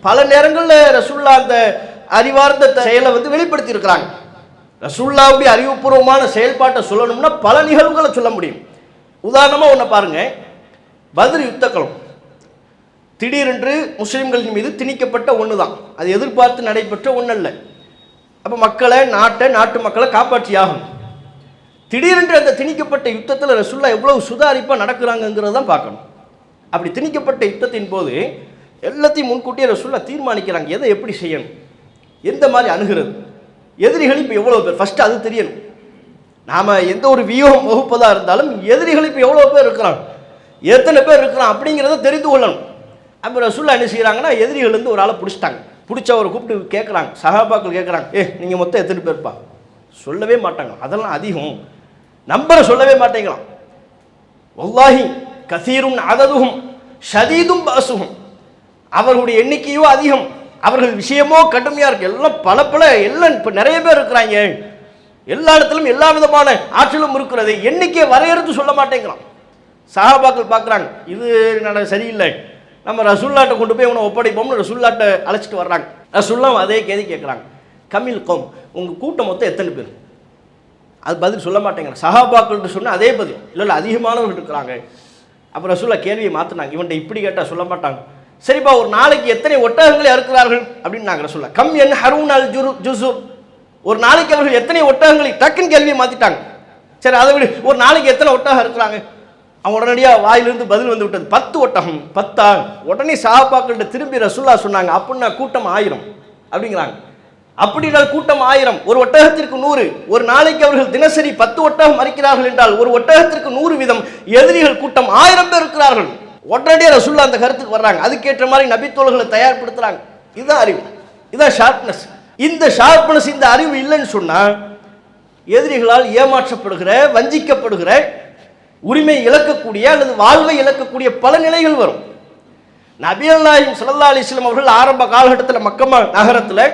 பல நேரங்களில் ரசுல்லா அந்த அறிவார்ந்த செயலை வந்து வெளிப்படுத்தி இருக்கிறாங்க ரசுல்லாவுடைய அறிவுபூர்வமான செயல்பாட்டை சொல்லணும்னா பல நிகழ்வுகளை சொல்ல முடியும். உதாரணமாக ஒன்று பாருங்க. பதில் யுத்தக்களம் திடீரென்று முஸ்லிம்களின் மீது திணிக்கப்பட்ட ஒன்று தான் அது எதிர்பார்த்து நடைபெற்ற ஒன்று இல்லை அப்போ மக்களை நாட்டை நாட்டு மக்களை காப்பாற்றியாகும். திடீரென்று அந்த திணிக்கப்பட்ட யுத்தத்தில் ரசுல்லா எவ்வளவு சுதாரிப்பாக நடக்கிறாங்கங்கிறத தான் பார்க்கணும். அப்படி திணிக்கப்பட்ட யுத்தத்தின் போது எல்லாத்தையும் முன்கூட்டியே ரசுல்லா தீர்மானிக்கிறாங்க. எதை எப்படி செய்யணும்? எந்த மாதிரி அணுகிறது? எதிரிகள் இப்போ எவ்வளோ பேர்? ஃபஸ்ட்டு அது தெரியணும். நாம் எந்த ஒரு வியூகம் வகுப்பதாக இருந்தாலும் எதிரிகள் இப்போ எவ்வளோ பேர் இருக்கிறான் எத்தனை பேர் இருக்கிறான் அப்படிங்கிறத தெரிந்து கொள்ளணும். அப்போ ரசுல்லா என்ன செய்கிறாங்கன்னா எதிரிகள் வந்து ஒரு ஆளை பிடிச்சிட்டாங்க. பிடிச்ச அவரை கூப்பிட்டு கேட்குறாங்க சகாபாக்கள் கேட்குறாங்க ஏ நீங்கள் மொத்தம் எத்தனை பேர்ப்பா சொல்லவே மாட்டாங்க அதெல்லாம் அதிகம். நம்பரை சொல்லவே மாட்டேங்களாம். வல்லாஹி கசீரும் அததுகும் ஷதீதும் பாசுகும் அவர்களுடைய எண்ணிக்கையோ அதிகம். அவர்கள் விஷயமோ கடுமையாக இருக்கு. எல்லாம் பல பல எல்லாம் இப்போ நிறைய பேர் இருக்கிறாங்க. எல்லா இடத்துலும் எல்லா விதமான ஆற்றலும் இருக்கிறது. எண்ணிக்கையை வரையறுத்து சொல்ல மாட்டேங்கிறான் சஹாபாக்கள் பார்க்குறாங்க. இது சரியில்லை. நம்ம ரசுல்லாட்டை கொண்டு போய் இவனை ஒப்படைப்போம்னு ரசுல்லாட்டை அழைச்சிட்டு வர்றாங்க. ரசுல்லாம் அதே கேள்வி கேட்குறாங்க. கமில் கோம் உங்கள் கூட்டம் மொத்தம் எத்தனை பேர்? அது பதில் சொல்ல மாட்டேங்கிறாங்க. சஹாபாக்கள்கிட்ட சொன்னால் அதே பதில். இல்லை இல்லை அதிகமானவர்கள் இருக்கிறாங்க. அப்புறம் ரசூல்லா கேள்வியை மாற்றினாங்க இவன்ட்ட இப்படி கேட்டால் சொல்ல மாட்டாங்க. சரிப்பா ஒரு நாளைக்கு எத்தனை ஒட்டகங்களை அறுக்கிறார்கள்? அப்படின்னு நாங்கள் ரசூல்லா. கம் என் ஹரூன் அல் ஜுரு ஜுசூர் ஒரு நாளைக்கு அவர்கள் எத்தனை ஒட்டகங்களை? டக்குன்னு கேள்வியை மாற்றிட்டாங்க சரி அதை விடு. ஒரு நாளைக்கு எத்தனை ஒட்டகம் இருக்கிறாங்க அவன் உடனடியாக வாயிலிருந்து பதில் வந்து விட்டது. பத்து ஒட்டகம் பத்தா உடனே சஹாபாக்கள்கிட்ட திரும்பி ரசுல்லா சொன்னாங்க அப்படின்னா கூட்டம் ஆயிரம். அப்படிங்கிறாங்க. அப்படினால் கூட்டம் ஆயிரம். ஒரு ஒட்டகத்திற்கு நூறு. ஒரு நாளைக்கு அவர்கள் தினசரி பத்து ஒட்டகம் மறிக்கிறார்கள் என்றால் ஒரு ஒட்டகத்திற்கு நூறு வீதம் எதிரிகள் கூட்டம் ஆயிரம் பேர் இருக்கிறார்கள். உடனடியாக ரசுல்லா அந்த கருத்துக்கு வர்றாங்க. அதுக்கேற்ற மாதிரி நபித்தோள்களை தயார்படுத்துறாங்க. இதுதான் அறிவு. இதுதான் ஷார்ப்னஸ் இந்த ஷார்ப்னஸ் இந்த அறிவு இல்லைன்னு சொன்னால் எதிரிகளால் ஏமாற்றப்படுகிற வஞ்சிக்கப்படுகிற உரிமை இழக்கக்கூடிய அல்லது வாழ்வை இழக்கக்கூடிய பல நிலைகள் வரும். நபியல் நாயகம் சுல்லா அலிஸ்லம் அவர்கள் ஆரம்ப காலகட்டத்தில் மக்கமா நகரத்தில்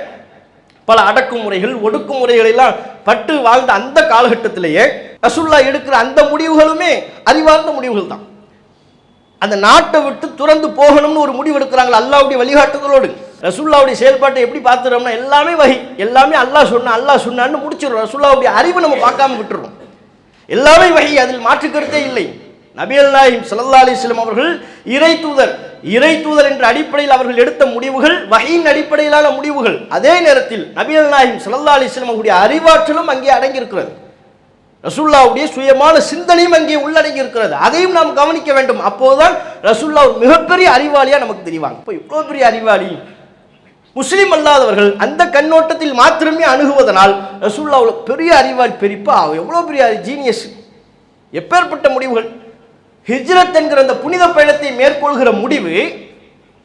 பல அடக்குமுறைகள் ஒடுக்குமுறைகள் எல்லாம் பட்டு வாழ்ந்த அந்த காலகட்டத்திலேயே ரசுல்லா எடுக்கிற அந்த முடிவுகளுமே அறிவார்ந்த முடிவுகள் தான். அந்த நாட்டை விட்டு துறந்து போகணும்னு ஒரு முடிவு எடுக்கிறாங்க அல்லாவுடைய வழிகாட்டுதலோடு. ரசுல்லாவுடைய செயல்பாட்டை எப்படி பார்த்துறோம்னா எல்லாமே வகை எல்லாமே அல்லாஹ் சொன்னா அல்லாஹ் சொன்னான்னு முடிச்சிடும் ரசுல்லாவுடைய அறிவை நம்ம பார்க்காம விட்டுருவோம் எல்லாமே வகை அதில் மாற்றுக்கருத்தே இல்லை. நபியல் நாயிம் சல்லா அலிஸ்லம் அவர்கள் இறை தூதர் இறை தூதர் என்ற அடிப்படையில் அவர்கள் எடுத்த முடிவுகள் வகையின் அடிப்படையிலான முடிவுகள். அதே நேரத்தில் நபியல் நாயிம் சல்லா அலிஸ்லம் அவருடைய அறிவாற்றலும் அங்கே அடங்கியிருக்கிறது. ரசுல்லாவுடைய சுயமான சிந்தனையும் அங்கே உள்ளடங்கி இருக்கிறது அதையும் நாம் கவனிக்க வேண்டும். அப்போதுதான் ரசுல்லா ஒரு மிகப்பெரிய அறிவாளியா நமக்கு தெரிவாங்க. இப்போ இவ்வளோ பெரிய அறிவாளி முஸ்லீம் அல்லாதவர்கள் அந்த கண்ணோட்டத்தில் மாத்திரமே அணுகுவதனால் ரசூல்லா அவ்வளோ பெரிய அறிவாளி பெரியப்பா எவ்வளோ பெரிய ஜீனியஸ் எப்பேற்பட்ட முடிவுகள்? ஹிஜ்ரத் என்கிற அந்த புனித பயணத்தை மேற்கொள்கிற முடிவு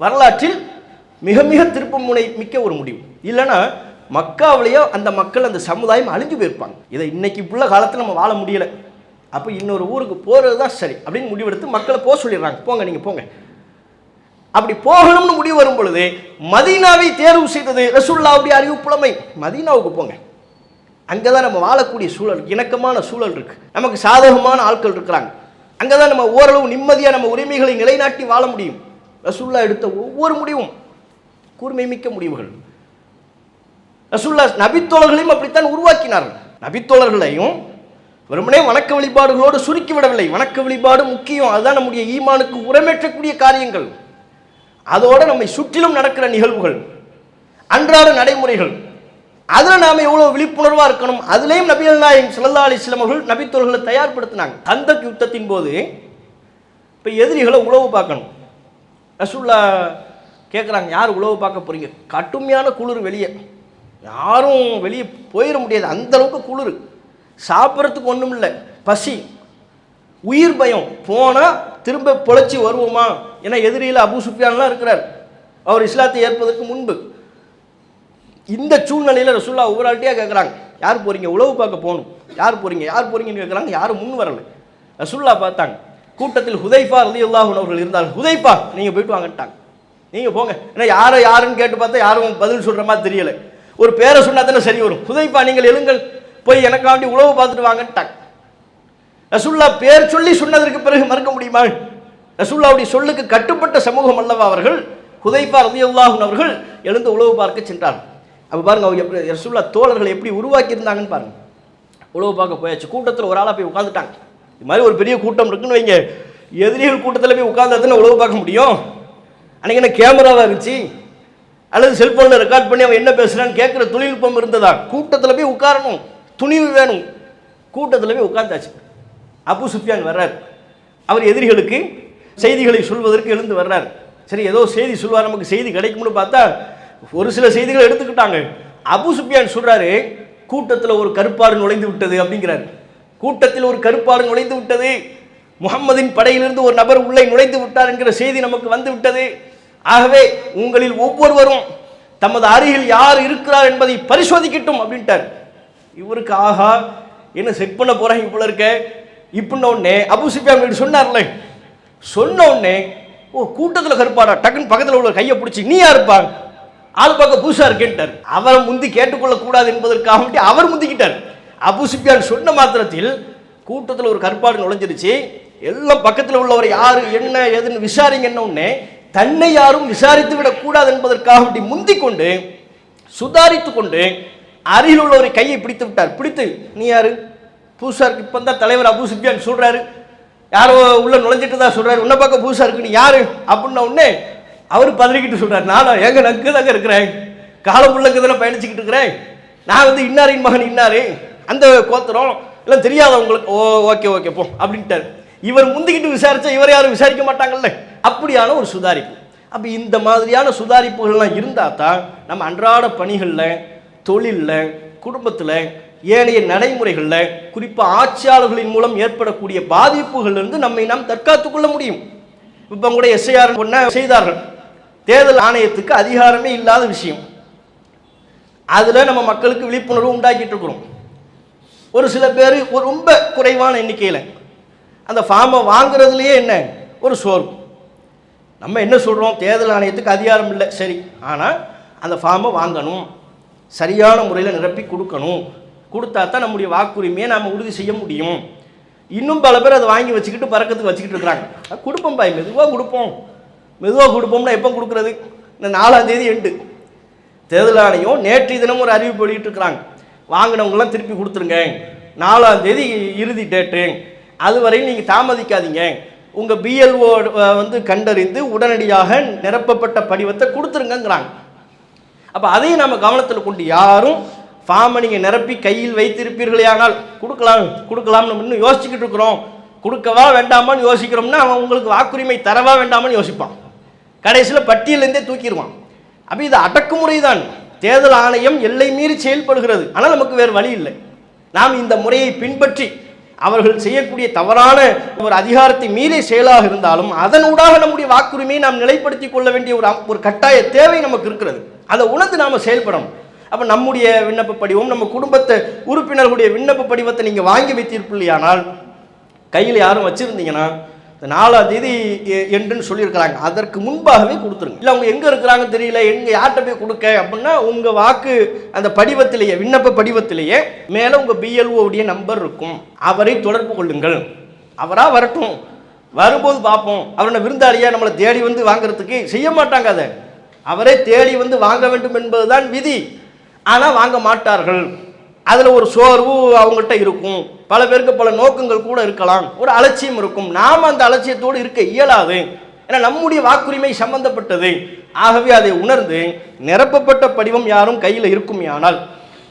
வரலாற்றில் மிக மிக திருப்பமுனை மிக்க ஒரு முடிவு. இல்லைன்னா மக்காவிலேயோ அந்த மக்கள் அந்த சமுதாயம் அழிஞ்சு போயிருப்பாங்க. இதை இன்னைக்கு உள்ள காலத்தில் நம்ம வாழ முடியலை. அப்போ இன்னொரு ஊருக்கு போகிறது தான் சரி அப்படின்னு முடிவெடுத்து மக்களை போக சொல்லிடுறாங்க. போங்க நீங்கள் போங்க. அப்படி போகணும்னு முடிவு வரும் பொழுது மதீனாவை தேர்வு செய்தது ரசுல்லாவுடைய அறிவு புலமை மதீனாவுக்கு போங்க. அங்கே தான் நம்ம வாழக்கூடிய சூழல் இணக்கமான சூழல் இருக்குது நமக்கு சாதகமான ஆட்கள் இருக்கிறாங்க. அங்கே தான் நம்ம ஓரளவு நிம்மதியாக நம்ம உரிமைகளை நிலைநாட்டி வாழ முடியும். ரசுல்லா எடுத்த ஒவ்வொரு முடிவும் கூர்மை மிக்க முடிவுகள். ரசுல்லா நபித்தோழர்களையும் அப்படித்தான் உருவாக்கினார்கள். நபித்தோழர்களையும் வெறுமனே வணக்க வழிபாடுகளோடு சுருக்கி விடவில்லை. வணக்க வழிபாடு முக்கியம். அதுதான் நம்முடைய ஈமானுக்கு உரமேற்றக்கூடிய காரியங்கள். அதோட நம்மை சுற்றிலும் நடக்கிற நிகழ்வுகள் அன்றாட நடைமுறைகள் அதில் நாம் எவ்வளோ விழிப்புணர்வாக இருக்கணும் அதுலேயும் நபிகள் நாயம் ஸல்லல்லாஹு அலி சிலமர்கள் நபித்தோள்களை தயார்படுத்தினாங்க. அந்த யுத்தத்தின் போது இப்போ எதிரிகளை உழவு பார்க்கணும். ரசூல்லா கேட்குறாங்க யார் உழவு பார்க்க போகிறீங்க கடுமையான குளிர் வெளியே. யாரும் வெளியே போயிட முடியாது. அந்தளவுக்கு குளிர். சாப்பிட்றதுக்கு ஒன்றும் இல்லை பசி. உயிர் பயம். போனால் திரும்ப பொழைச்சி வருவோமா? ஏன்னா எதிரியில் அபு சுஃபியான்லாம் இருக்கிறார். அவர் இஸ்லாத்தை ஏற்பதற்கு முன்பு. இந்த சூழ்நிலையில் ரசூல்லா ஒவ்வொரு கேட்குறாங்க யார் போகிறீங்க உழவு பார்க்க போகணும். யார் போகிறீங்க யார் போகிறீங்கன்னு கேட்குறாங்க யாரும் முன் வரலை. ரசூல்லா பார்த்தாங்க. கூட்டத்தில் ஹுதைஃபா ரலியல்லாஹு அன்ஹு அவர்கள் இருந்தால் ஹுதைஃபா நீங்கள் போயிட்டு வாங்கட்டாங்க நீங்கள் போங்க. ஏன்னா யாரை யாருன்னு கேட்டு பார்த்தா யாரும் பதில் சொல்கிற மாதிரி தெரியலை. ஒரு பேரை சொன்னா தானே சரி வரும். ஹுதைஃபா நீங்கள் எழுங்கள். போய் எனக்காண்டி உழவு பார்த்துட்டு வாங்கட்டாங்க ரசுல்லா பேர் சொல்லி சொன்னதற்கு பிறகு மறுக்க முடியுமா? ரசுல்லாவுடைய சொல்லுக்கு கட்டுப்பட்ட சமூகம் அல்லவா அவர்கள்? ஹுதைபா ரதியுல்லாஹன் அவர்கள் எழுந்து உழவு பார்க்க சென்றார்கள் அப்போ பாருங்க அவங்க எப்படி ரசுல்லா தோழர்கள் எப்படி உருவாக்கியிருந்தாங்கன்னு பாருங்கள் பாருங்க பார்க்க போயாச்சு. கூட்டத்தில் ஒரு ஆளாக போய் உட்காந்துட்டாங்க இது மாதிரி ஒரு பெரிய கூட்டம் இருக்குன்னு வைங்க. எதிரிகள் கூட்டத்தில் போய் உட்காந்தா உழவு பார்க்க முடியும்? அன்னைக்கு என்ன கேமராவாக இருந்துச்சு? அல்லது செல்ஃபோனில் ரெக்கார்ட் பண்ணி அவன் என்ன பேசுகிறான்னு கேட்குற தொழில்நுட்பம் இருந்ததா? கூட்டத்தில் போய் உட்காரணும். துணிவு வேணும். கூட்டத்தில் போய் உட்காந்தாச்சு அபு சுஃபியான் வர்றார். அவர் எதிரிகளுக்கு செய்திகளை சொல்வதற்கு எழுந்து வர்றார். சரி ஏதோ செய்தி சொல்வார் நமக்கு செய்தி கிடைக்கும்னு பார்த்தா ஒரு சில செய்திகளை எடுத்துக்கிட்டாங்க. அபு சுஃபியான் சொல்கிறாரு கூட்டத்தில் ஒரு கருப்பாடு நுழைந்து விட்டது அப்படிங்கிறார். கூட்டத்தில் ஒரு கருப்பாடு நுழைந்து விட்டது. முகம்மதின் படையிலிருந்து ஒரு நபர் உள்ளே நுழைந்து விட்டார் என்கிற செய்தி நமக்கு வந்து விட்டது. ஆகவே உங்களில் ஒவ்வொருவரும் தமது அருகில் யார் இருக்கிறார் என்பதை பரிசோதிக்கட்டும் அப்படின்ட்டார். இவருக்கு ஆஹா என்ன செக் பண்ண போறாங்க போல இருக்க. இப்படின்ன உடனே அபு சுஃபியான் வீடு சொன்னார்ல சொன்ன உடனே ஓ கூட்டத்தில் கருப்பாடா டக்குன்னு பக்கத்தில் உள்ள கையை பிடிச்சி நீ யாருப்பா ஆள் பார்க்க புதுசாக இருக்கேன்ட்டார். அவரை முந்தி கேட்டுக்கொள்ளக்கூடாது என்பதற்காக வேண்டி அவர் முந்திக்கிட்டார். அபு சுஃபியான் சொன்ன மாத்திரத்தில் கூட்டத்தில் ஒரு கற்பாடு நுழைஞ்சிருச்சு. எல்லாம் பக்கத்தில் உள்ளவர் யார் என்ன ஏதுன்னு விசாரிங்கன்ன உடனே தன்னை யாரும் விசாரித்து விடக்கூடாது என்பதற்காக வேண்டி முந்தி கொண்டு சுதாரித்து கொண்டு அருகில் உள்ளவரை கையை பிடித்து விட்டார். பிடித்து நீ யாரு? புதுசாக இப்போ தான் தலைவர் அபு சுஃபியான் சொல்கிறாரு யாரோ உள்ளே நுழைஞ்சிட்டு தான் சொல்கிறாரு உன்னை பார்க்க புதுசாக இருக்குன்னு யார்? அப்படின்ன உடனே அவர் பதறிக்கிட்டு சொல்கிறார் நானும் எங்க நக்கு தாங்க இருக்கிறேன். காலம் உள்ளங்க பயணிச்சிக்கிட்டு பயணிச்சுக்கிட்டு இருக்கிறேன். நான் வந்து இன்னாரின் மகன் இன்னாரு. அந்த கோத்திரம் எல்லாம் தெரியாத உங்களுக்கு ஓ ஓகே ஓகே போ அப்படின்ட்டார். இவர் முந்திக்கிட்டு விசாரித்தா இவர் யாரும் விசாரிக்க மாட்டாங்கல்ல? அப்படியான ஒரு சுதாரிப்பு. அப்போ இந்த மாதிரியான சுதாரிப்புகள்லாம் இருந்தால் தான் நம்ம அன்றாட பணிகளில் தொழிலில் குடும்பத்தில் ஏனைய நடைமுறைகளில் குறிப்பாக ஆட்சியாளர்களின் மூலம் ஏற்படக்கூடிய பாதிப்புகளிலிருந்து நம்மை நாம் தற்காத்துக் கொள்ள முடியும். இப்போ கூட எஸ்ஐஆர் ஒன்றை செய்தார்கள். தேர்தல் ஆணையத்துக்கு அதிகாரமே இல்லாத விஷயம். அதில் நம்ம மக்களுக்கு விழிப்புணர்வு உண்டாக்கிட்டு இருக்கிறோம். ஒரு சில பேர் ஒரு ரொம்ப குறைவான எண்ணிக்கையில் அந்த ஃபார்மை வாங்குறதுலேயே என்ன? ஒரு சோர்வு. நம்ம என்ன சொல்கிறோம் தேர்தல் ஆணையத்துக்கு அதிகாரம் இல்லை. சரி. ஆனால் அந்த ஃபார்மை வாங்கணும். சரியான முறையில் நிரப்பி கொடுக்கணும். கொடுத்தா தான் நம்முடைய வாக்குரிமையை நாம் உறுதி செய்ய முடியும். இன்னும் பல பேர் அதை வாங்கி வச்சுக்கிட்டு பறக்கத்துக்கு வச்சுக்கிட்டு இருக்கிறாங்க. கொடுப்போம் பாய் மெதுவாக கொடுப்போம். மெதுவாக கொடுப்போம்னா எப்போ கொடுக்குறது? இந்த நாலாம் தேதி எண்டு. தேர்தல் ஆணையம் நேற்று தினமும் ஒரு அறிவிப்பு வெளியிட்டிருக்கிறாங்க. வாங்கினவங்களாம் திருப்பி கொடுத்துருங்க. நாலாம் தேதி இறுதி டேட்டு அதுவரையும் நீங்கள் தாமதிக்காதீங்க. உங்கள் பிஎல்ஓ வந்து கண்டறிந்து உடனடியாக நிரப்பப்பட்ட படிவத்தை கொடுத்துருங்கிறாங்க அப்போ அதையும் நம்ம கவனத்தில் கொண்டு யாரும் ஃபார்மை நீங்கள் நிரப்பி கையில் வைத்திருப்பீர்களே ஆனால் கொடுக்கலாம் கொடுக்கலாம்னு இன்னும் யோசிச்சுக்கிட்டு இருக்கிறோம். கொடுக்கவா வேண்டாமான்னு யோசிக்கிறோம்னா அவன் உங்களுக்கு வாக்குரிமை தரவா வேண்டாமான்னு யோசிப்பான். கடைசியில் பட்டியலேருந்தே தூக்கிடுவான். அப்போ இது அடக்குமுறை தான் தேர்தல் ஆணையம் எல்லை மீறி செயல்படுகிறது. ஆனால் நமக்கு வேறு வழி இல்லை. நாம் இந்த முறையை பின்பற்றி அவர்கள் செய்யக்கூடிய தவறான ஒரு அதிகாரத்தை மீறிய செயலாக இருந்தாலும் அதனூடாக நம்முடைய வாக்குரிமையை நாம் நிலைப்படுத்தி கொள்ள வேண்டிய ஒரு ஒரு கட்டாய தேவை நமக்கு இருக்கிறது. அதை உணர்ந்து நாம் செயல்படணும். அப்போ நம்முடைய விண்ணப்ப படிவம் நம்ம குடும்பத்தை உறுப்பினர்களுடைய விண்ணப்ப படிவத்தை நீங்கள் வாங்கி வைத்தீர்களானால் கையில் யாரும் வச்சுருந்தீங்கன்னா இந்த நாலாம் தேதி என்றுன்னு சொல்லியிருக்கிறாங்க. அதற்கு முன்பாகவே கொடுத்துருங்க. இல்லை அவங்க எங்கே இருக்கிறாங்கன்னு தெரியல எங்கே யார்கிட்ட போய் கொடுக்க அப்படின்னா உங்கள் வாக்கு அந்த படிவத்திலேயே விண்ணப்ப படிவத்திலேயே மேலே உங்கள் பிஎல்ஓடைய நம்பர் இருக்கும். அவரை தொடர்பு கொள்ளுங்கள். அவராக வரட்டும். வரும்போது பார்ப்போம். அவரோட விருந்தாளியாக நம்மளை தேடி வந்து வாங்குறதுக்கு செய்ய மாட்டாங்க அதை. அவரே தேடி வந்து வாங்க வேண்டும் என்பதுதான் விதி. ஆனால் வாங்க மாட்டார்கள். அதில் ஒரு சோர்வு அவங்ககிட்ட இருக்கும். பல பேருக்கு பல நோக்கங்கள் கூட இருக்கலாம். ஒரு அலட்சியம் இருக்கும். நாம் அந்த அலட்சியத்தோடு இருக்க இயலாது. ஏன்னா நம்முடைய வாக்குரிமை சம்பந்தப்பட்டது. ஆகவே அதை உணர்ந்து நிரப்பப்பட்ட படிவம் யாரும் கையில் இருக்குமேயானால்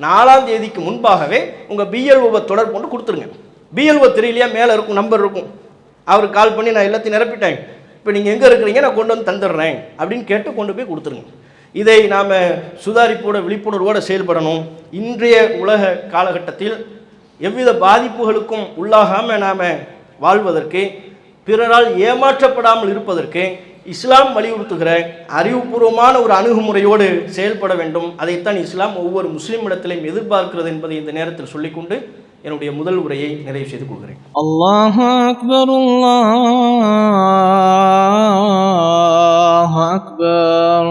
நாலாம் தேதிக்கு முன்பாகவே உங்கள் பிஎல்ஓவை தொடர்பு கொண்டு கொடுத்துருங்க. பிஎல்ஓ தெரியலையா? மேலே இருக்கும் நம்பர் இருக்கும். அவருக்கு கால் பண்ணி நான் எல்லாத்தையும் நிரப்பிட்டேன். இப்போ நீங்கள் எங்கே இருக்கிறீங்க? நான் கொண்டு வந்து தந்துடுறேன். அப்படின்னு கேட்டு கொண்டு போய் கொடுத்துருங்க. இதை நாம் சுதாரிப்போட விழிப்புணர்வோடு செயல்படணும். இன்றைய உலக காலகட்டத்தில் எவ்வித பாதிப்புகளுக்கும் உள்ளாகாமல் நாம் வாழ்வதற்கு பிறரால் ஏமாற்றப்படாமல் இருப்பதற்கு இஸ்லாம் வலியுறுத்துகிற அறிவுபூர்வமான ஒரு அணுகுமுறையோடு செயல்பட வேண்டும். அதைத்தான் இஸ்லாம் ஒவ்வொரு முஸ்லீம் இடத்திலையும் எதிர்பார்க்கிறது என்பதை இந்த நேரத்தில் சொல்லிக்கொண்டு என்னுடைய முதல் உரையை நிறைவு செய்து கொள்கிறேன். அல்லாஹ் அக்பர் அல்லாஹ் அக்பர்.